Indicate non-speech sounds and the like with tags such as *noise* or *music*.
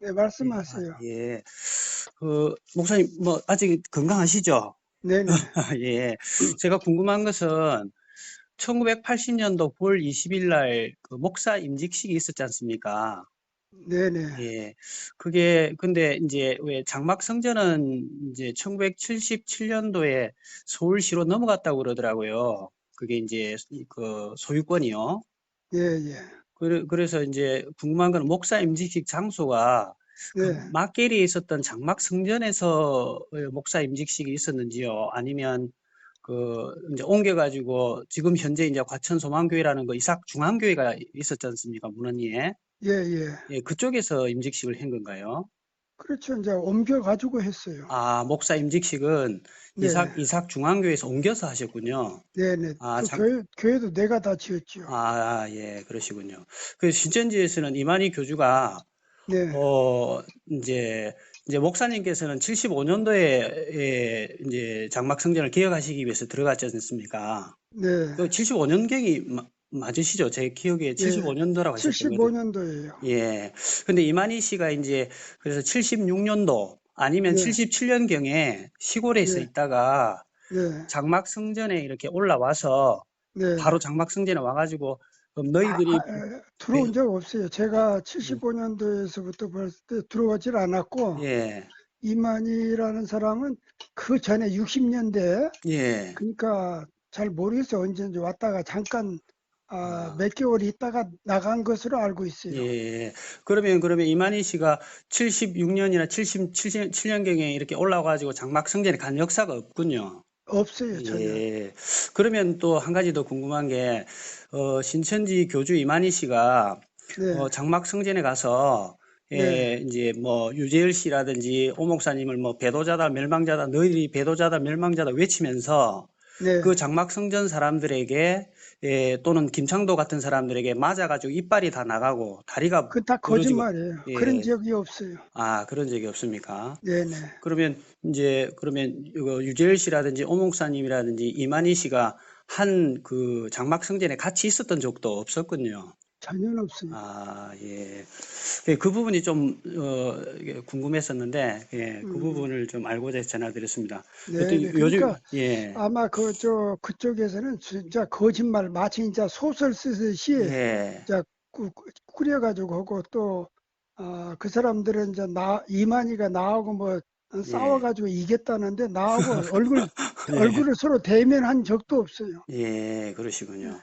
네, 말씀하세요. 아, 예. 그, 목사님, 뭐, 아직 건강하시죠? 네네. *laughs* 예. 제가 궁금한 것은 1980년도 9월 20일 날 그 목사 임직식이 있었지 않습니까? 네네. 예. 그게, 근데 이제 왜 장막 성전은 이제 1977년도에 서울시로 넘어갔다고 그러더라고요. 그게 이제 그 소유권이요. 예, 예. 그래, 그래서 이제 궁금한 건 목사 임직식 장소가 그 네. 막계리에 있었던 장막 성전에서 목사 임직식이 있었는지요? 아니면 그 이제 옮겨가지고 지금 현재 이제 과천 소망교회라는 거 이삭 중앙교회가 있었지 않습니까? 문헌리에. 예, 예. 예, 그쪽에서 임직식을 한 건가요? 그렇죠. 이제 옮겨 가지고 했어요. 아, 목사 임직식은 네. 이삭 이삭 중앙교회에서 옮겨서 하셨군요. 네 네. 아, 그 장- 교회, 교회도 내가 다 지었지요. 아, 예, 그러시군요. 그 신천지에서는 이만희 교주가 네. 어, 이제, 이제 목사님께서는 75년도에 이제 장막 성전을 개혁하시기 위해서 들어갔지 않습니까? 네. 그 75년경이 맞으시죠? 제 기억에 75년도라고 하셨거든요. 75년도예요. 예. 근데 이만희 씨가 이제 그래서 76년도 아니면 네. 77년경에 시골에서 네. 있다가 네. 장막 성전에 이렇게 올라와서 네. 바로 장막 성전에 와가지고 그럼 너희들이 아, 아, 들어온 적 없어요. 제가 75년도에서부터 벌써 들어오질 않았고 예, 이만희라는 사람은 그 전에 60년대 예, 그러니까 잘 모르겠어요. 언제인지 왔다가 잠깐 아, 아. 몇 개월 있다가 나간 것으로 알고 있어요. 예. 그러면, 그러면 이만희 씨가 76년이나 77년경에 이렇게 올라와가지고 장막 성전에 간 역사가 없군요. 없어요, 전혀. 예. 그러면 또 한 가지 더 궁금한 게, 어, 신천지 교주 이만희 씨가, 네. 어, 장막 성전에 가서, 예, 네. 이제 뭐, 유재열 씨라든지 오 목사님을 뭐, 배도자다, 멸망자다, 너희들이 배도자다, 멸망자다 외치면서 네. 그 장막 성전 사람들에게, 예, 또는 김창도 같은 사람들에게 맞아가지고 이빨이 다 나가고 다리가 그 다 거짓말이에요. 예. 그런 적이 없어요. 아, 그런 적이 없습니까? 네네. 그러면 이제 그러면 이거 유재열 씨라든지 오 목사님이라든지 이만희 씨가 한 그 장막 성전에 같이 있었던 적도 없었군요. 전혀 없어요. 아, 예. 예, 그 부분이 좀 어, 궁금했었는데 예, 그 음. 부분을 좀 알고자 전화드렸습니다. 네, 네. 요즘 그러니까 예. 아마 그 저 그쪽에서는 진짜 거짓말 마치 진짜 소설 쓰듯이 예. 꾸- 꾸려 가지고 하고 또 아, 그 사람들은 이제 나 이만희가 나하고 뭐 싸워가지고 이겼다는데 나하고 *laughs* 얼굴 예. 얼굴을 서로 대면한 적도 없어요. 예, 그러시군요.